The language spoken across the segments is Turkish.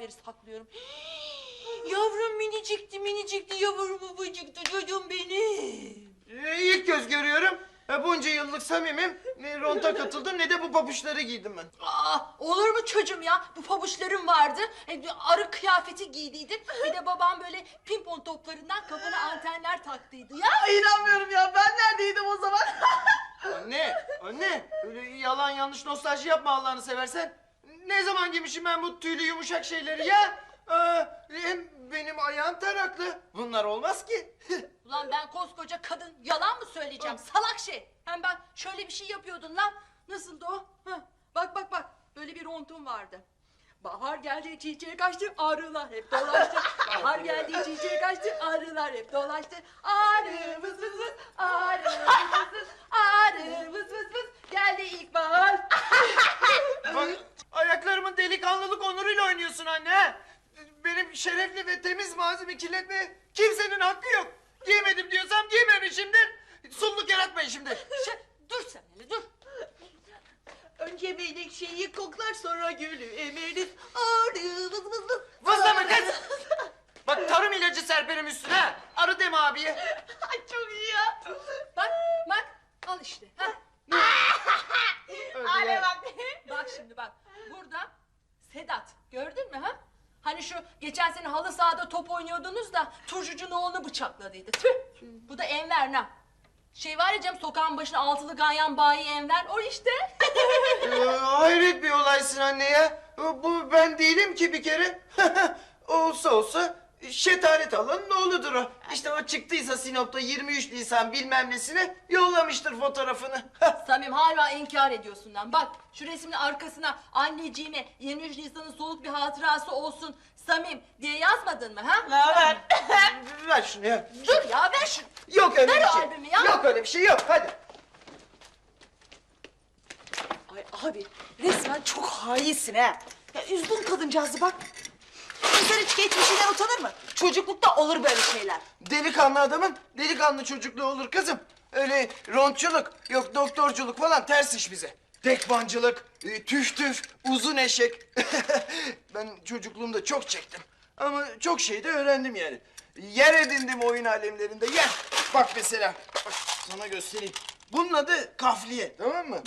beri saklıyorum. Yavrum minicikti minicikti yavrum babacıktı çocuğum benim. Ee, ilk göz görüyorum. E, bunca yıllık samimim. Ne ronta katıldım ne de bu pabuçları giydim ben. Aa, olur mu çocuğum ya? Bu pabuçlarım vardı. E, arı kıyafeti giydiydin. Bir de babam böyle pimpon toplarından kafana antenler taktıydı ya. Ay inanmıyorum ya ben neredeydim o zaman? Anne, anne. Öyle yalan yanlış nostalji yapma Allah'ını seversen. Ne zaman giymişim ben bu tüylü yumuşak şeyleri ya? Ee, hem benim ayağım taraklı. Bunlar olmaz ki. Ulan ben koskoca kadın yalan mı söyleyeceğim? Salak şey. Hem ben şöyle bir şey yapıyordun lan. Nasıldı o? Hah, bak bak bak. Böyle bir rontum vardı. Bahar geldi çiçek açtı arılar hep dolaştı. Bahar geldi çiçek açtı arılar hep dolaştı. Arı vız vız vız arı vız vız vız arı vız vız vız geldi ilkbahar. Bak ayaklarımın delikanlılık onuruyla oynuyorsun anne. Benim şerefli ve temiz mazimi kirletmeye kimsenin hakkı yok. Giymedim diyorsam giymemişimdir. Sulluk yaratmayın şimdi. Şey, dur sen hele dur. Önce menekşeyi koklar sonra gülü emeriz. Arı vız vız vız. Vızlama kız. Bak tarım ilacı serperim üstüne. Arı deme abiye. Ay çok iyi ya. Bak bak al işte. Ha. Ale bak. Bak şimdi bak. Burada Sedat. Gördün mü ha? Hani şu geçen sene halı sahada top oynuyordunuz da turşucunun oğlunu bıçakladıydı. Tüh. Bu da Enver ne? Şey var ya canım sokağın başına altılı ganyan bayi Enver. O işte. Ee, hayret bir olaysın anne ya. Bu ben değilim ki bir kere. olsa olsa şetaret alanın oğludur o. İşte o çıktıysa Sinop'ta 23 Nisan bilmem nesine yollamıştır fotoğrafını. Samim hala inkar ediyorsun lan. Bak şu resmin arkasına anneciğime 23 Nisan'ın soluk bir hatırası olsun Samim diye yazmadın mı ha? Ne haber? Ver şunu ya. Dur ya ver şunu. Yok öyle Ver bir o şey. albümü ya. Yok öyle bir şey yok hadi. Ay abi resmen çok hainsin ha. Ya üzdün kadıncağızı bak. İnsan hiç geçmişinden utanır mı? Çocuklukta olur böyle şeyler. Delikanlı adamın delikanlı çocukluğu olur kızım. Öyle rontçuluk, yok doktorculuk falan ters iş bize. Tekbancılık, e, tüf tüf, uzun eşek. ben çocukluğumda çok çektim. Ama çok şey de öğrendim yani. Yer edindim oyun alemlerinde, yer. Bak mesela, bak sana göstereyim. Bunun adı kafliye, tamam mı?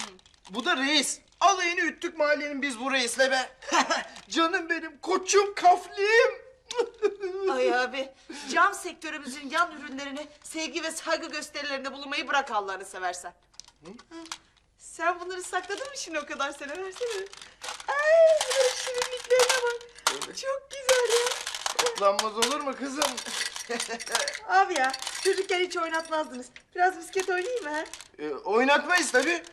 Bu da reis. Alayını üttük mahallenin biz bu reisle be. Canım benim, koçum kafliyim. Ay abi cam sektörümüzün yan ürünlerini sevgi ve saygı gösterilerinde bulunmayı bırak Allah'ını seversen. Hı? Sen bunları sakladın mı şimdi o kadar sene versene. Ay bunların şirinliklerine bak. Çok güzel ya. Toplanmaz olur mu kızım? Abi ya çocukken hiç oynatmazdınız. Biraz misket oynayayım mı ha? E, oynatmayız tabii.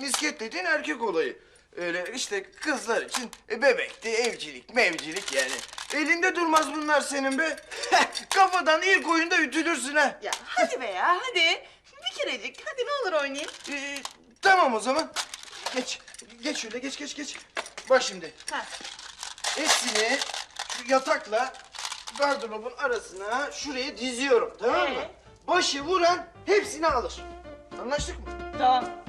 Misket dediğin erkek olayı. Öyle işte kızlar için e, bebekti, evcilik, mevcilik yani. Elinde durmaz bunlar senin be. Kafadan ilk oyunda ütülürsün ha. Ya hadi be ya hadi. Bir kerecik hadi ne olur oynayayım. E, tamam o zaman. Geç, geç şöyle geç geç geç. Bak şimdi Ha. hepsini şu yatakla gardırobun arasına şuraya diziyorum tamam mı? Ee? Başı vuran hepsini alır. Anlaştık mı? Tamam.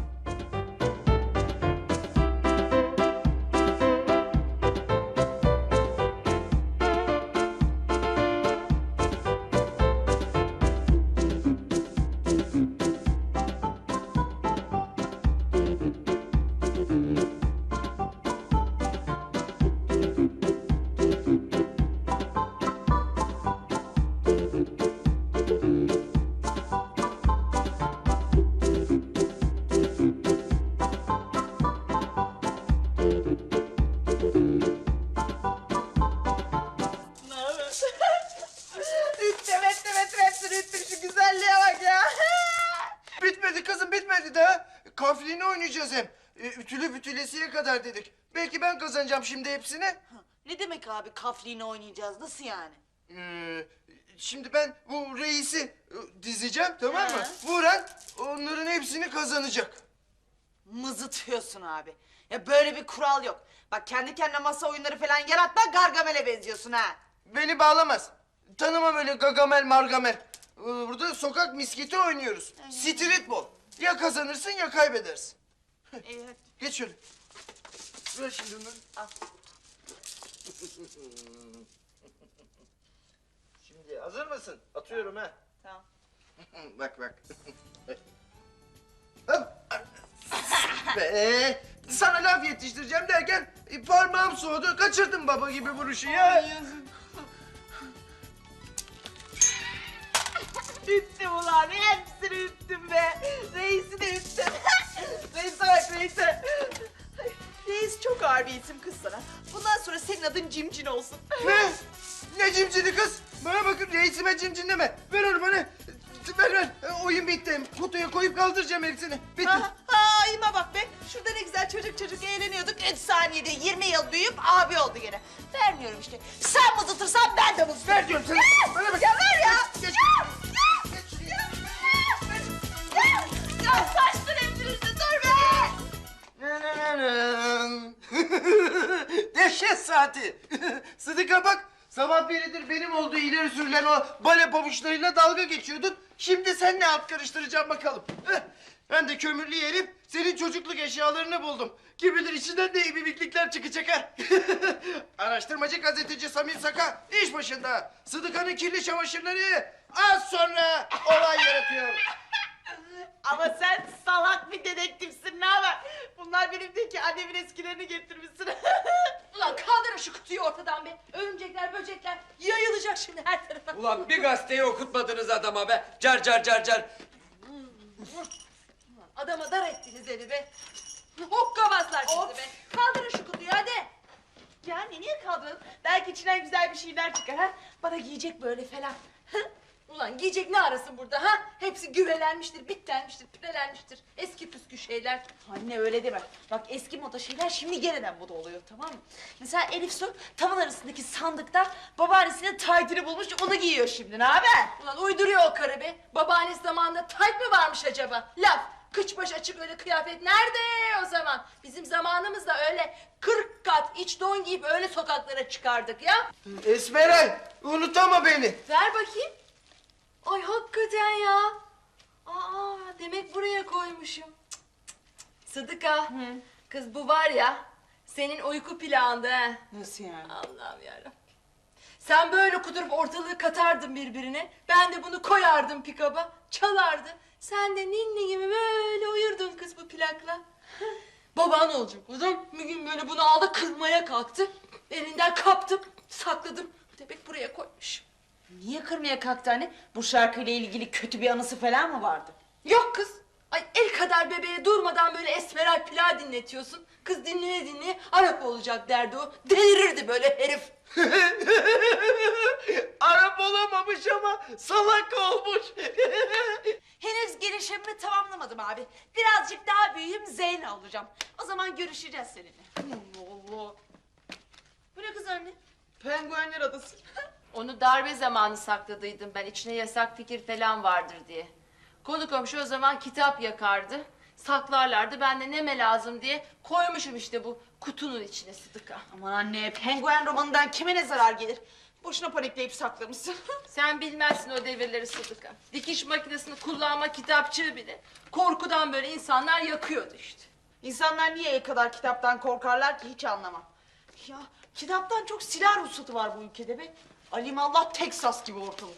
Şimdi hepsini. Ne demek abi kafliğini oynayacağız nasıl yani? Ee, şimdi ben bu reisi e, dizeceğim tamam mı? He. Vuran onların hepsini kazanacak. Mızıtıyorsun abi. Ya böyle bir kural yok. Bak kendi kendine masa oyunları falan yaratma Gargamel'e benziyorsun ha. Beni bağlamaz. Tanımam öyle gagamel margamel. Ee, Burada sokak misketi oynuyoruz. Streetball. Ya kazanırsın ya kaybedersin. Hadi. Geç şöyle. Ver şimdi onları. Al. Şimdi hazır mısın? Atıyorum ha. Tamam. bak bak. Be, sana laf yetiştireceğim derken e, parmağım soğudu. Kaçırdım baba gibi vuruşu ya. Üttüm ulan hepsini üttüm be. Reis'i de üttüm. Reis'e bak reis'e. Reis çok ağır bir isim kız sana. Bundan sonra senin adın Cimcin olsun. Ne? Ne cimcini kız? Bana bakın reisime cimcin deme. Ver onu bana. Ver ver. Oyun bitti. Kutuya koyup kaldıracağım hepsini. Bitti. Ha, ha ima bak be. Şurada ne güzel çocuk çocuk eğleniyorduk. 3 saniyede 20 yıl büyüyüp abi oldu gene. Vermiyorum işte. Sen mızıtırsan ben de mızıtırım. Ver diyorum sana. Saati. Sıdıka bak. Sabah beridir benim olduğu ileri sürülen o bale pabuçlarıyla dalga geçiyordun. Şimdi sen ne alt karıştıracaksın bakalım. Heh, Ben de kömürlü yerim senin çocukluk eşyalarını buldum. Kim bilir içinden ne ibibiklikler çıkacak ha. Araştırmacı gazeteci Samir Saka iş başında. Sıdıka'nın kirli çamaşırları az sonra olay yaratıyor. Ama sen salak bir dedektifsin ne haber? Bunlar benim değil ki annemin eskilerini getirmişsin. Ulan kaldırın şu kutuyu ortadan be. Örümcekler, böcekler yayılacak şimdi her tarafa. Ulan bir gazeteyi okutmadınız adama be. Car car car car. Adama dar ettiniz evi be. Hokkabazlar sizi Of. be. Kaldırın şu kutuyu hadi. yani niye kaldın? Belki içinden güzel bir şeyler çıkar ha? Bana giyecek böyle falan. Ulan giyecek ne arasın burada ha? Hepsi güvelenmiştir, bitlenmiştir, pirelenmiştir. Eski püskü şeyler. Anne öyle deme. Bak eski moda şeyler şimdi yeniden moda oluyor tamam mı? Mesela Elif Su tavan arasındaki sandıkta babaannesinin taytını bulmuş onu giyiyor şimdi ne haber? Ulan uyduruyor o karı be. Babaannesi zamanında tayt mı varmış acaba? Laf. Kıç baş açık öyle kıyafet nerede o zaman? Bizim zamanımızda öyle 40 kat iç don giyip öyle sokaklara çıkardık ya. Esmeray unutama beni. Ver bakayım. Ay hakikaten ya. Aa demek buraya koymuşum. Cık, cık, cık. Sıdıka. Kız bu var ya senin uyku planında ha. Nasıl yani? Allah'ım yarabbim. Sen böyle kudurup ortalığı katardın birbirine. Ben de bunu koyardım pikaba. Çalardı. Sen de ninni gibi böyle uyurdun kız bu plakla. Baban olacak o zaman. Bir gün böyle bunu aldı kırmaya kalktı. Elinden kaptım sakladım. Demek buraya koymuş. Niye kırmaya kalktı anne? Bu şarkıyla ilgili kötü bir anısı falan mı vardı? Yok kız. Ay el kadar bebeğe durmadan böyle esmeral pla dinletiyorsun. Kız dinleye dinleye Arap olacak derdi o. Delirirdi böyle herif. Arap olamamış ama salak olmuş. Henüz gelişimimi tamamlamadım abi. Birazcık daha büyüyeyim Zeyna olacağım. O zaman görüşeceğiz seninle. Allah Allah. Bu ne kız anne? Penguenler adası. Onu darbe zamanı sakladıydım ben. İçine yasak fikir falan vardır diye. Konu komşu o zaman kitap yakardı. Saklarlardı. Ben de neme lazım diye koymuşum işte bu kutunun içine Sıdıka. Aman anne penguen romanından kime ne zarar gelir? Boşuna panikleyip saklamışsın. Sen bilmezsin o devirleri Sıdıka. Dikiş makinesini kullanma kitapçığı bile korkudan böyle insanlar yakıyordu işte. İnsanlar niye el kadar kitaptan korkarlar ki hiç anlamam. Ya kitaptan çok silah ruhsatı var bu ülkede be. Alimallah Teksas gibi ortalık.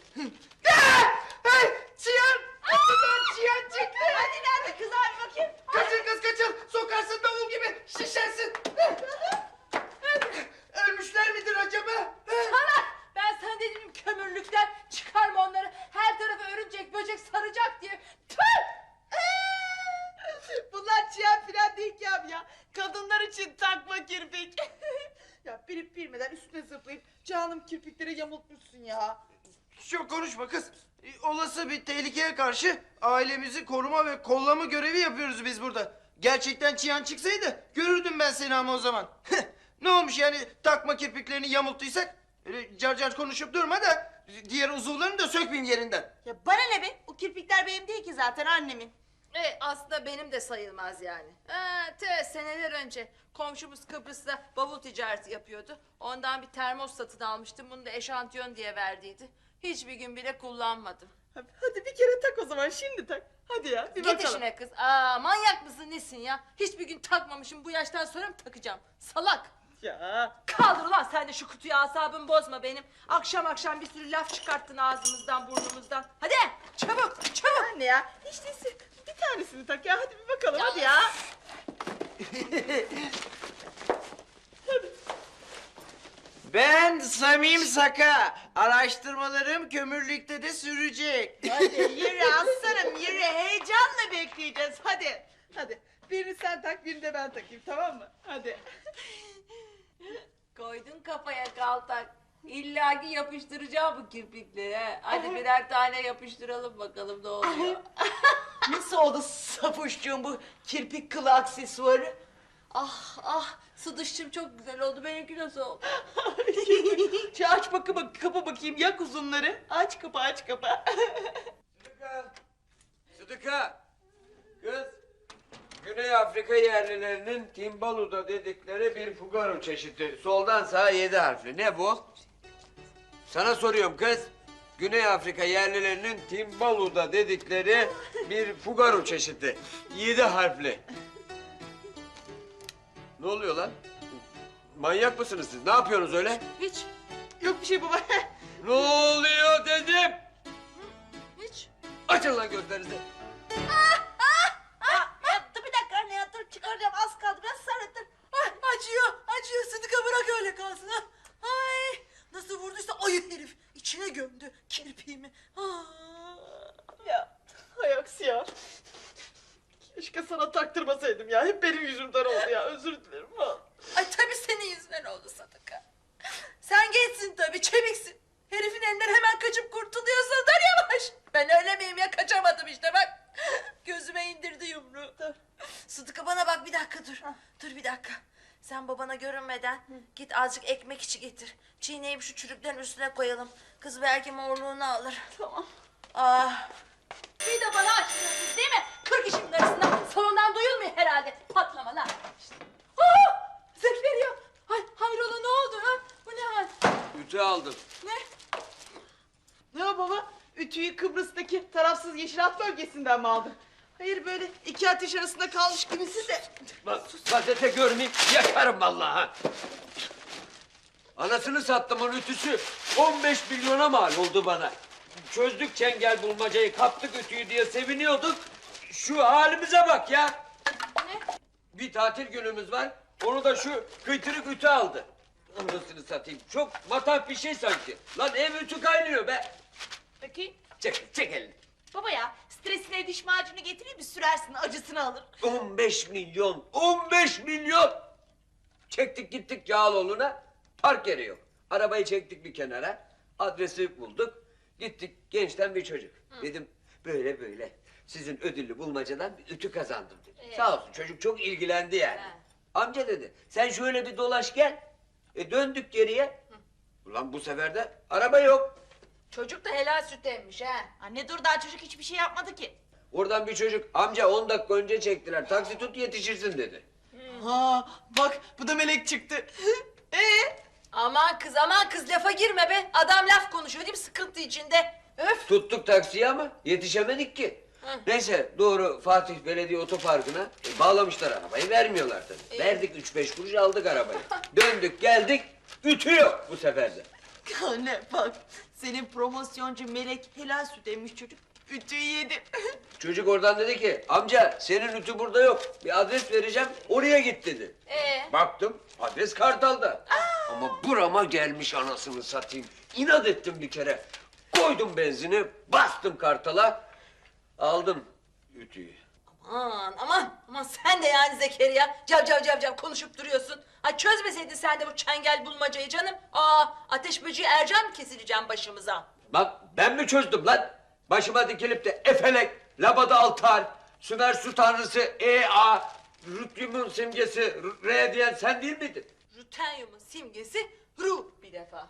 hey Cihan! Atıdan Cihan çıktı. Hadi nerede kız abi bakayım. Kaçın kız kaçın. Sokarsın davul gibi şişersin. Ölmüşler midir acaba? Ana! Ben sana dedim kömürlükten çıkarma onları. Her tarafı örümcek böcek saracak diye. Tüh! Bunlar çiyan filan değil ki abi ya. Kadınlar için takma kirpik. ya bilip bilmeden üstüne canım kirpikleri yamultmuşsun ya. Çok konuşma kız. Ee, Olası bir tehlikeye karşı ailemizi koruma ve kollama görevi yapıyoruz biz burada. Gerçekten çiyan çıksaydı görürdüm ben seni ama o zaman. ne olmuş yani takma kirpiklerini yamulttuysak? Öyle car car konuşup durma da diğer uzuvlarını da sökmeyeyim yerinden. Ya bana ne be? O kirpikler benim değil ki zaten annemin. E aslında benim de sayılmaz yani. Ha, te seneler önce komşumuz Kıbrıs'ta bavul ticareti yapıyordu. Ondan bir termos satın almıştım. Bunu da eşantiyon diye verdiydi. Hiçbir gün bile kullanmadım. Hadi bir kere tak o zaman şimdi tak. Hadi ya bir Git işine kız. Aa manyak mısın nesin ya? Hiçbir gün takmamışım. Bu yaştan sonra mı takacağım? Salak. Ya. Kaldır ulan sen de şu kutuyu asabımı bozma benim. Akşam akşam bir sürü laf çıkarttın ağzımızdan burnumuzdan. Hadi çabuk çabuk. Anne ya hiç değilse bir tanesini tak ya hadi bir bakalım hadi ya. Ben Samim Saka. Araştırmalarım kömürlükte de sürecek. Hadi yürü aslanım yürü heyecanla bekleyeceğiz hadi. Hadi birini sen tak birini de ben takayım tamam mı? Hadi. Koydun kafaya kaltak. İlla ki yapıştıracağım bu kirpikleri. he. Hadi birer tane yapıştıralım bakalım ne oluyor. Nasıl oldu Safoşcuğum bu kirpik kılı aksesuarı? ah ah Sıdışçım çok güzel oldu. Benimki nasıl oldu? Aç bakı bak kapı bakayım yak uzunları. Aç kapı aç kapı. Sıdıka. Sıdıka. Kız. Güney Afrika yerlilerinin Timbaluda dedikleri bir fugaro çeşidi. Soldan sağa yedi harfli. Ne bu? Sana soruyorum kız. Güney Afrika yerlilerinin Timbaluda dedikleri bir fugaro çeşidi. Yedi harfli. Ne oluyor lan? Manyak mısınız siz? Ne yapıyorsunuz öyle? Hiç Yok bir şey baba. Ne oluyor dedim. hiç. Açın lan gözlerinizi. ya, dur bir dakika anne ya dur çıkaracağım az kaldı biraz sarıldır. Ay acıyor acıyor Sıdıka bırak öyle kalsın ha. Ay nasıl vurduysa ayı herif içine gömdü kirpiğimi. Aa. Ya hay aksi ya. Keşke sana taktırmasaydım ya. Hep benim yüzümden oldu ya. Özür dilerim. ha. Ay tabii senin yüzünden oldu Sadıka. Sen gençsin tabii, çeviksin. Herifin elinden hemen kaçıp kurtuluyorsun. Dur yavaş. Ben öyle miyim ya? Kaçamadım işte bak. Gözüme indirdi yumruğu. Dur. Sıdıka bana bak bir dakika dur. Dur bir dakika. Sen babana görünmeden git azıcık ekmek içi getir. Çiğneyip şu çürüklerin üstüne koyalım. Kız belki morluğunu alır. Tamam. Ah. Bir de bana açmıyorsunuz değil mi? Kırk işimin arasında salondan duyulmuyor herhalde. Patlama lan. İşte. Aa! Zekeriya. Ay hayrola ne oldu ha? Bu ne hal? Ütü aldım. Ne? Ne o baba? Ütüyü Kıbrıs'taki tarafsız yeşil hat bölgesinden mi aldın? Hayır böyle iki ateş arasında kalmış gibisin de. Lan gazete görmeyeyim yakarım vallahi. ha. Anasını sattımın ütüsü 15 milyona mal oldu bana. Çözdük çengel bulmacayı kaptık ütüyü diye seviniyorduk. Şu halimize bak ya. Ne? Bir tatil günümüz var. Onu da şu kıytırık ütü aldı. Anasını satayım. Çok matah bir şey sanki. Lan ev ütü kaynıyor be. Bakayım. Çek, çek elini. Baba ya stresine diş macunu getireyim mi sürersin acısını alır. 15 milyon, 15 milyon. Çektik gittik Cağaloğlu'na, park yeri yok. Arabayı çektik bir kenara, adresi bulduk. Gittik gençten bir çocuk. Dedim böyle böyle sizin ödüllü bulmacadan bir ütü kazandım dedi. Sağ olsun çocuk çok ilgilendi yani. Amca dedi sen şöyle bir dolaş gel. E döndük geriye. Ulan bu sefer de araba yok. Çocuk da helal süt emmiş ha. Anne dur daha çocuk hiçbir şey yapmadı ki. Oradan bir çocuk amca 10 dakika önce çektiler. Taksi tut yetişirsin dedi. Ha bak bu da melek çıktı. Ee? Aman kız aman kız lafa girme be. Adam laf konuşuyor değil mi sıkıntı içinde. Öf. Tuttuk taksiyi ama yetişemedik ki. Neyse doğru Fatih Belediye Otoparkı'na e, bağlamışlar arabayı vermiyorlar tabii. Verdik üç beş kuruş aldık arabayı. Döndük geldik ütü yok bu sefer de. Anne bak senin promosyoncu melek helal süt emmiş çocuk. Ütüyü yedi. Çocuk oradan dedi ki amca senin ütü burada yok. Bir adres vereceğim oraya git dedi. Ee? Baktım adres Kartal'da. Ama burama gelmiş anasını satayım. İnat ettim bir kere. Koydum benzini bastım Kartal'a aldım ütüyü. Aman aman aman sen de yani Zekeriya cav cav cav cav konuşup duruyorsun. Ha çözmeseydin sen de bu çengel bulmacayı canım. Aa ateş böceği Ercan mı kesileceğim başımıza? Bak ben mi çözdüm lan? Başıma dikilip de Efelek, Labada Altar, Sümer Su Tanrısı, E.A., Rütyum'un simgesi R diyen sen değil miydin? Rutenyumun simgesi ru bir defa.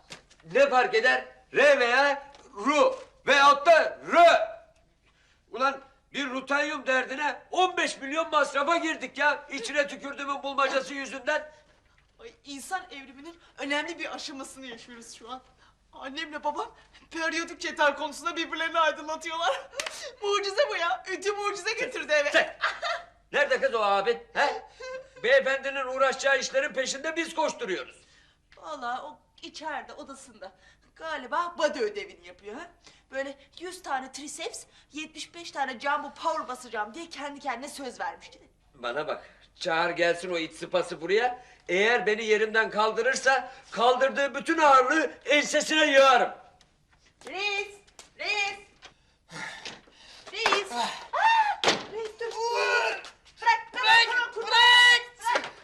Ne fark eder? R veya Ru veyahut da R. Ulan bir rutenyum derdine 15 milyon masrafa girdik ya. İçine tükürdüğümün bulmacası yüzünden. Ay, insan evriminin önemli bir aşamasını yaşıyoruz şu an. Annemle babam periyodik çeter konusunda birbirlerini aydınlatıyorlar. mucize bu ya. Ütü mucize getirdi eve. Sen- Nerede kız o abin? He? Beyefendinin uğraşacağı işlerin peşinde biz koşturuyoruz. Vallahi o içeride odasında galiba body ödevini yapıyor ha. Böyle 100 tane triceps, 75 tane jumbo power basacağım diye kendi kendine söz vermişti. Bana bak. Çağır gelsin o it sıpası buraya. Eğer beni yerimden kaldırırsa kaldırdığı bütün ağırlığı ensesine yığarım. Reis! Reis! Reis! Aa, Reis dur! Bırak! Bırak! Bırak!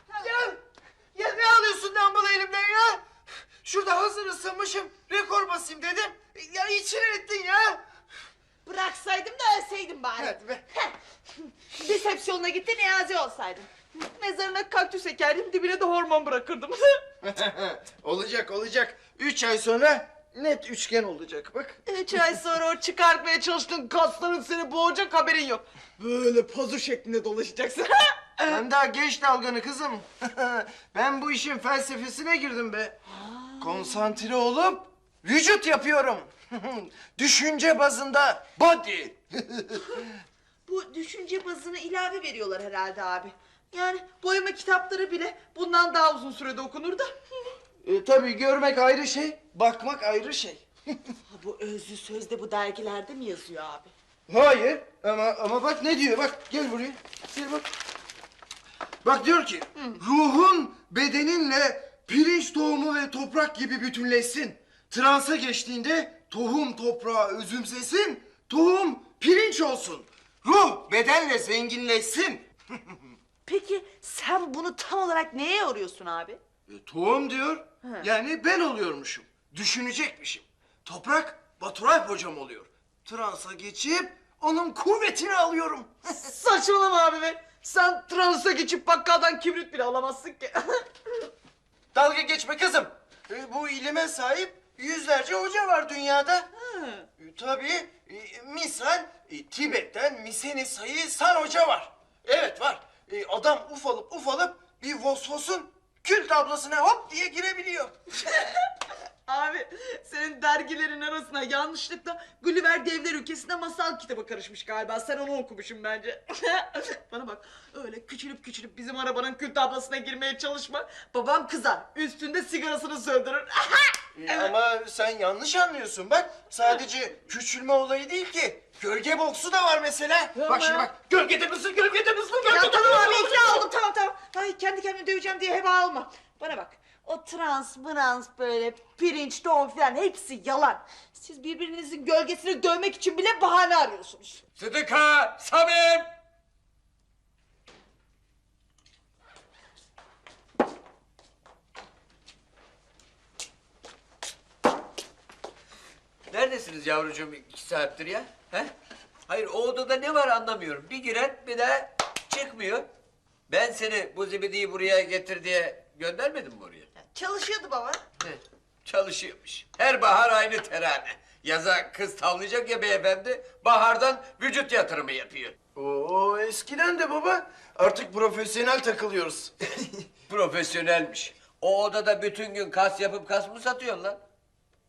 Bırak! Ya, ya ne alıyorsun dumbbell elimden ya? Şurada hazır ısınmışım. Rekor basayım dedim. Ya içine ettin ya. Bıraksaydım da ölseydim bari. Hadi be. Resepsiyonuna gitti Niyazi olsaydım. Mezarına kaktüs ekerdim dibine de hormon bırakırdım. olacak olacak. Üç ay sonra net üçgen olacak bak. Üç ay sonra o çıkartmaya çalıştığın kasların seni boğacak haberin yok. Böyle pazu şeklinde dolaşacaksın. Sen daha geç dalganı kızım. ben bu işin felsefesine girdim be. Konsantre olup vücut yapıyorum. Düşünce bazında body. Bu düşünce bazına ilave veriyorlar herhalde abi. Yani boyama kitapları bile bundan daha uzun sürede okunur da. e, tabii görmek ayrı şey, bakmak ayrı şey. Ha, bu özlü sözde bu dergilerde mi yazıyor abi? Hayır ama ama bak ne diyor bak gel buraya gel bak. Bak diyor ki ruhun bedeninle pirinç tohumu ve toprak gibi bütünleşsin. Transa geçtiğinde tohum toprağı özümsesin, tohum pirinç olsun. Ruh bedenle zenginleşsin. Peki sen bunu tam olarak neye yoruyorsun abi? E, tohum diyor yani ben oluyormuşum. Düşünecekmişim. Toprak Baturay hocam oluyor. Transa geçip onun kuvvetini alıyorum. Saçmalama abi be. Sen transa geçip bakkaldan kibrit bile alamazsın ki. Dalga geçme kızım. E, bu ilime sahip yüzlerce hoca var dünyada. E, tabii e, misal e, Tibet'ten Miseni Sayı San Hoca var. Evet var. E, adam ufalıp ufalıp bir Vosvos'un kül tablasına hop diye girebiliyor. Abi senin dergilerin arasına yanlışlıkla Gulliver Devler Ülkesi'nde masal kitabı karışmış galiba. Sen onu okumuşsun bence. Bana bak öyle küçülüp küçülüp bizim arabanın kül tablasına girmeye çalışma. Babam kızar. Üstünde sigarasını söndürür. E, ama sen yanlış anlıyorsun bak. Sadece küçülme olayı değil ki. Gölge boksu da var mesela. Bak şimdi bak. Gölgede misin, gölgede misin, ya gölgede tamam abi misin? ikna oldum tamam tamam. Ay kendi kendime döveceğim diye heba alma. Bana bak o trans, mırans böyle pirinç, doğum falan hepsi yalan. Siz birbirinizin gölgesini dövmek için bile bahane arıyorsunuz. Sıdıka, Samim! Neredesiniz yavrucuğum iki saattir ya? He? Hayır o odada ne var anlamıyorum. Bir giren bir daha çıkmıyor. Ben seni bu zibidiyi buraya getir diye göndermedim mi oraya? Çalışıyordu baba. Çalışıyormuş. Her bahar aynı terane. Yaza kız tavlayacak ya beyefendi, bahardan vücut yatırımı yapıyor. Oo eskiden de baba. Artık profesyonel takılıyoruz. Profesyonelmiş. O odada bütün gün kas yapıp kas mı satıyorsun lan?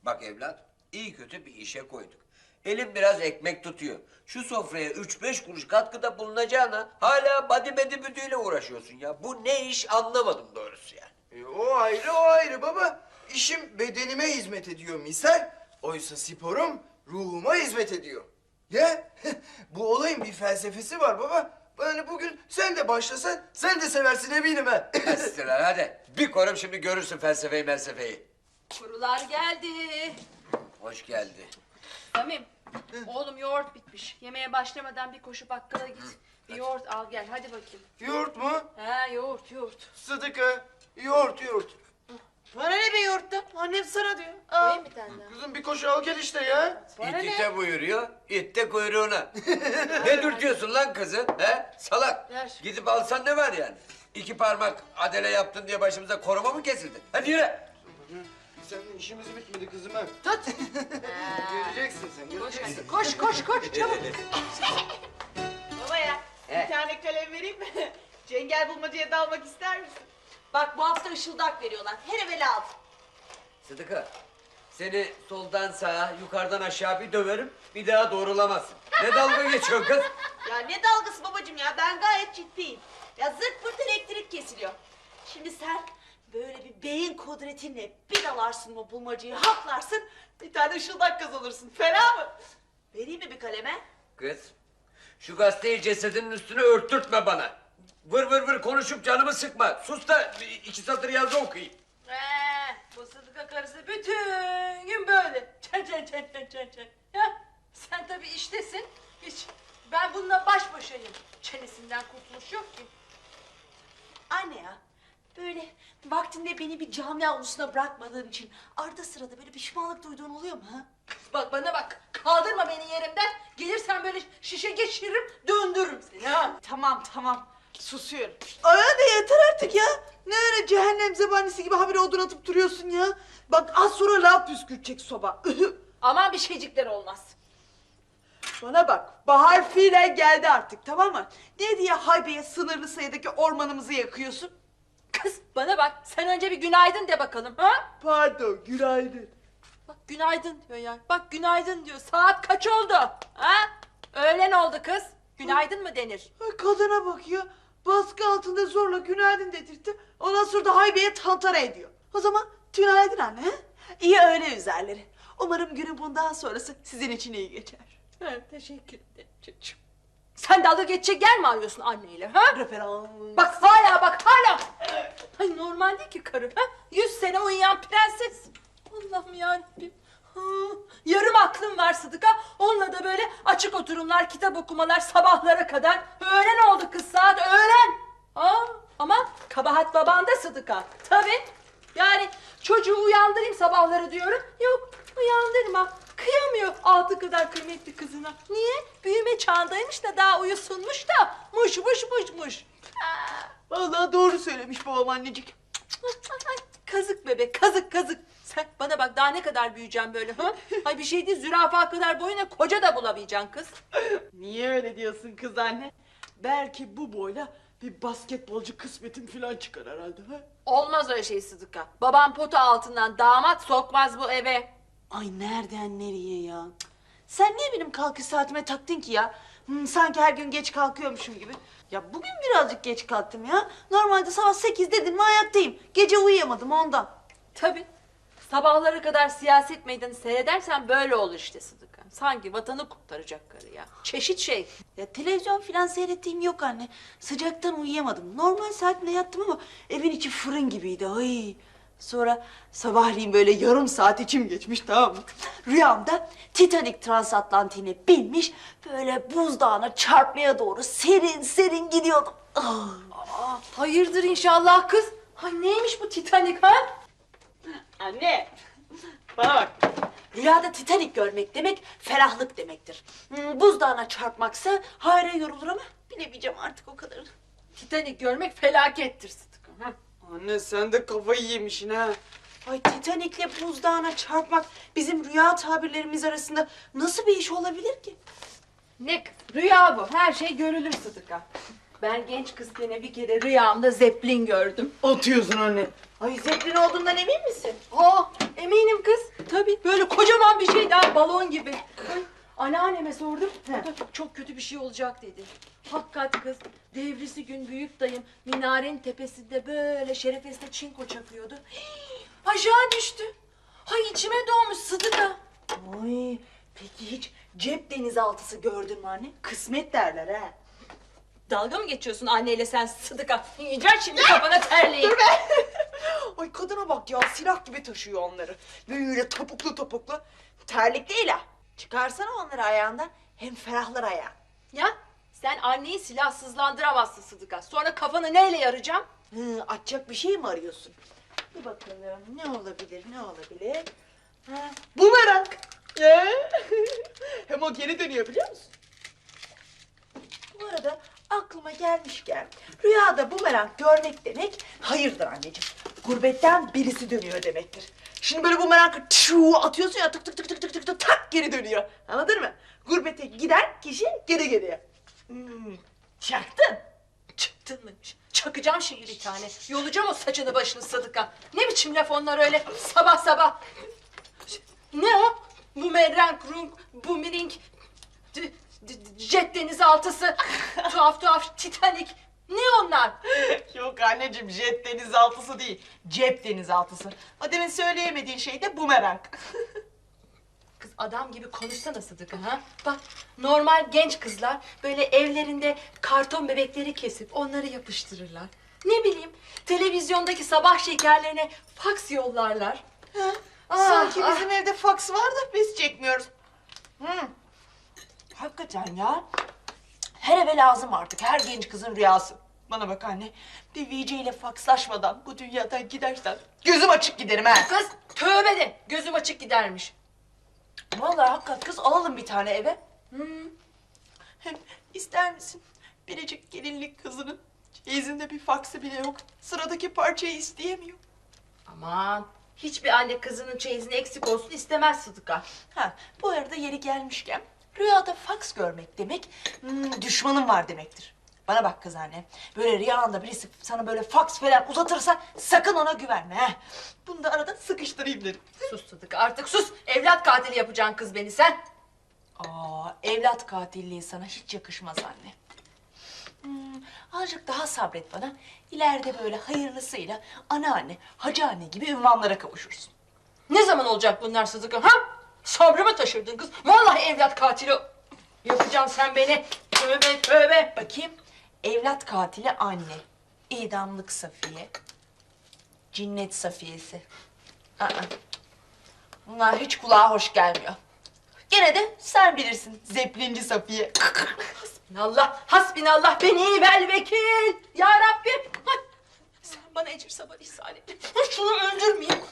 Bak evlat, iyi kötü bir işe koyduk. Elim biraz ekmek tutuyor. Şu sofraya üç beş kuruş katkıda bulunacağına hala badi bedi büdüyle uğraşıyorsun ya. Bu ne iş anlamadım doğrusu yani. E, o ayrı o ayrı baba. İşim bedenime hizmet ediyor misal. Oysa sporum ruhuma hizmet ediyor. Ya bu olayın bir felsefesi var baba. Yani bugün sen de başlasan sen de seversin eminim ha. Hadi hadi. Bir korum şimdi görürsün felsefeyi melsefeyi. Kurular geldi. Hoş geldi. Samim, oğlum yoğurt bitmiş. Yemeğe başlamadan bir koşu bakkala git. Bir yoğurt al gel, hadi bakayım. yoğurt mu? Ha yoğurt, yoğurt. Sıdıka. Yoğurt yoğurt. Bana ne be yoğurttan? Annem sana diyor. Koyayım bir tane daha. Kızım bir koşu al gel işte ya. Bana İt ne? ite buyuruyor, it de kuyruğuna. ne dürtüyorsun lan kızı? He? Salak. Ver. Gidip alsan ne var yani? İki parmak adele yaptın diye başımıza koruma mı kesildi? Hadi yürü. Senin işimiz bitmedi kızım ha. Tut. Göreceksin sen Koş göreceksin. koş koş koş çabuk. Baba ya He. bir tane kalem vereyim mi? Cengel bulmacaya dalmak ister misin? Bak bu hafta ışıldak veriyorlar. Her eve lazım. Sıdıka, seni soldan sağa, yukarıdan aşağı bir döverim, bir daha doğrulamazsın. Ne dalga geçiyorsun kız? Ya ne dalgası babacığım ya ben gayet ciddiyim. Ya zırt pırt elektrik kesiliyor. Şimdi sen böyle bir beyin kudretinle bir dalarsın o bulmacayı haklarsın. Bir tane ışıldak kazanırsın. Fena mı? Vereyim mi bir kaleme? Kız, şu gazeteyi cesedinin üstüne örtürtme bana. Vır vır vır konuşup canımı sıkma. Sus da iki satır yazı okuyayım. Ee, bu Sıdıka karısı bütün gün böyle. Çen çen çen çen çen çen. Ya, sen tabii iştesin. Hiç ben bununla baş başayım. Çenesinden kurtuluş yok ki. Anne ya böyle vaktinde beni bir cami avlusuna bırakmadığın için arada sırada böyle pişmanlık duyduğun oluyor mu ha? Bak bana bak. Kaldırma beni yerimden. Gelirsen böyle şişe geçiririm, döndürürüm seni ha. Tamam tamam susuyorum. Ay anne yeter artık ya. Ne öyle cehennem zebanisi gibi habire odun atıp duruyorsun ya. Bak az sonra lav püskürtecek soba. Aman bir şeycikler olmaz. Bana bak bahar fiilen geldi artık tamam mı? Ne diye Haybe'ye sınırlı sayıdaki ormanımızı yakıyorsun? Kız bana bak. Sen önce bir günaydın de bakalım ha. Pardon günaydın. Bak günaydın diyor ya. Bak günaydın diyor. Saat kaç oldu? Ha? Öğlen oldu kız. Günaydın mı denir? Ay kadına bak ya. Baskı altında zorla günaydın dedirtti. Ondan sonra da Haybe'ye tantara ediyor. O zaman günaydın anne. he? İyi öyle üzerleri. Umarım günün bundan sonrası sizin için iyi geçer. Evet, teşekkür ederim çocuğum. Sen dalga geçecek yer mi arıyorsun anneyle ha? Referans. Bak hala bak hala. Ay normal değil ki karı ha? Yüz sene uyuyan prenses. Allah'ım yarabbim. Ha, Yarım aklım var Sıdıka. Onunla da böyle açık oturumlar, kitap okumalar sabahlara kadar. Öğlen oldu kız saat öğlen. Aa, ama kabahat babanda Sıdıka. Tabii. Yani çocuğu uyandırayım sabahları diyorum. Yok uyandırma. Kıyamıyor altı kadar kıymetli kızına. Niye? Büyüme çağındaymış da daha uyusunmuş da. Muş muş muş muş. Vallahi doğru söylemiş babam annecik. Ay, kazık bebek kazık kazık. Sen bana bak daha ne kadar büyüyeceğim böyle ha? Ay bir şey değil zürafa kadar boyuna koca da bulamayacaksın kız. Niye öyle diyorsun kız anne? Belki bu boyla bir basketbolcu kısmetin falan çıkar herhalde. Ha? Olmaz öyle şey Sıdıka. Babam potu altından damat sokmaz bu eve. Ay nereden nereye ya? Cık. Sen niye benim kalkış saatime taktın ki ya? Hmm, sanki her gün geç kalkıyormuşum gibi. Ya bugün birazcık geç kalktım ya. Normalde sabah sekiz dedin mi ayaktayım. Gece uyuyamadım ondan. Tabii. Sabahlara kadar siyaset meydanı seyredersen böyle olur işte Sıdıka. Sanki vatanı kurtaracak karı ya. Çeşit şey. Ya televizyon falan seyrettiğim yok anne. Sıcaktan uyuyamadım. Normal saatimde yattım ama evin içi fırın gibiydi. Ay. Sonra sabahleyin böyle yarım saat içim geçmiş tamam mı? Rüyamda Titanic transatlantiğine binmiş böyle buzdağına çarpmaya doğru serin serin gidiyordum. Ah. Aa, hayırdır inşallah kız. Ay neymiş bu Titanic ha? Anne bana bak. Rüyada Titanic görmek demek ferahlık demektir. Hmm, buzdağına çarpmaksa hayra yorulur ama bilemeyeceğim artık o kadarını. Titanic görmek felakettir Sıdıka. Hı. Anne sen de kafayı yemişsin ha. Ay Titanic'le buzdağına çarpmak bizim rüya tabirlerimiz arasında nasıl bir iş olabilir ki? Ne kız? Rüya bu. Her şey görülür Sıdıka. Ben genç kızken bir kere rüyamda zeplin gördüm. Atıyorsun anne. Ay zeplin olduğundan emin misin? Aa, eminim kız. Tabii böyle kocaman bir şey daha balon gibi. Ay, anneanneme sordum. O da çok kötü bir şey olacak dedi. Hakikat kız. Devrisi gün büyük dayım minarenin tepesinde böyle şerefesine çinko çakıyordu. Hii, aşağı düştü. Ay içime doğmuş Sıdıka. Ay peki hiç cep denizaltısı gördün mü anne? Kısmet derler ha. Dalga mı geçiyorsun anneyle sen Sıdıka? Yiyeceksin şimdi kafana terliği. Ay kadına bak ya silah gibi taşıyor onları. Böyle topuklu topuklu. Terlik değil ha. Çıkarsana onları ayağından. Hem ferahlar ayağı. Ya sen anneyi silahsızlandıramazsın Sıdıka. Sonra kafanı neyle yaracağım? Hı, açacak bir şey mi arıyorsun? Bir bakalım ne olabilir ne olabilir? Ha, bumerang. Ee? Hem o geri dönüyor biliyor musun? Bu arada aklıma gelmişken rüyada bumerang görmek demek hayırdır anneciğim. Gurbetten birisi dönüyor demektir. Şimdi böyle bumerangı tşuu atıyorsun ya tık tık tık tık tık tık tık tak geri dönüyor. Anladın mı? Gurbete giden kişi geri geliyor. Hmm, çaktın. Çıktın mı? Çakacağım şimdi bir tane. Yolacağım o saçını başını Sıdıka. Ne biçim laf onlar öyle sabah sabah. Ne o? Bumerang, rung, bumiring, jet denizaltısı, tuhaf tuhaf Titanic. Ne onlar? Yok anneciğim jet denizaltısı değil. Cep denizaltısı. O demin söyleyemediğin şey de bumerang. Kız adam gibi konuşsana Sıdık'a ha. Bak normal genç kızlar böyle evlerinde karton bebekleri kesip onları yapıştırırlar. Ne bileyim televizyondaki sabah şekerlerine faks yollarlar. Ah, Sanki ah. bizim evde faks var da biz çekmiyoruz. Hmm. Hakikaten ya. Her eve lazım artık. Her genç kızın rüyası. Bana bak anne. Bir VC ile fakslaşmadan bu dünyadan gidersen gözüm açık giderim ha. Kız tövbe de gözüm açık gidermiş. Vallahi hakikat kız alalım bir tane eve. Hmm. Hem ister misin? Biricik gelinlik kızının çeyizinde bir faksı bile yok. Sıradaki parçayı isteyemiyor. Aman hiçbir anne kızının çeyizini eksik olsun istemez Sıdık'a. Ha, bu arada yeri gelmişken rüyada faks görmek demek hmm, düşmanın var demektir. Bana bak kız anne. Böyle rüyanda birisi sana böyle faks falan uzatırsa sakın ona güvenme. He. Bunu da arada sıkıştırayım dedim. Sus Sıdık'a artık sus. Evlat katili yapacaksın kız beni sen. Aa, evlat katilliği sana hiç yakışmaz anne. Hmm, azıcık daha sabret bana. İleride böyle hayırlısıyla anneanne, hacı anne gibi ünvanlara kavuşursun. Ne zaman olacak bunlar Sıdık'a ha? Sabrımı taşırdın kız. Vallahi evlat katili yapacaksın sen beni. Tövbe tövbe. Bakayım. Evlat katili anne. İdamlık Safiye. Cinnet Safiyesi. Aa, bunlar hiç kulağa hoş gelmiyor. Gene de sen bilirsin Zeplinci Safiye. Allah, hasbinallah beni vel vekil. Ya Rabbim. Sen bana ecir sabır ihsan et. Şunu öldürmeyeyim.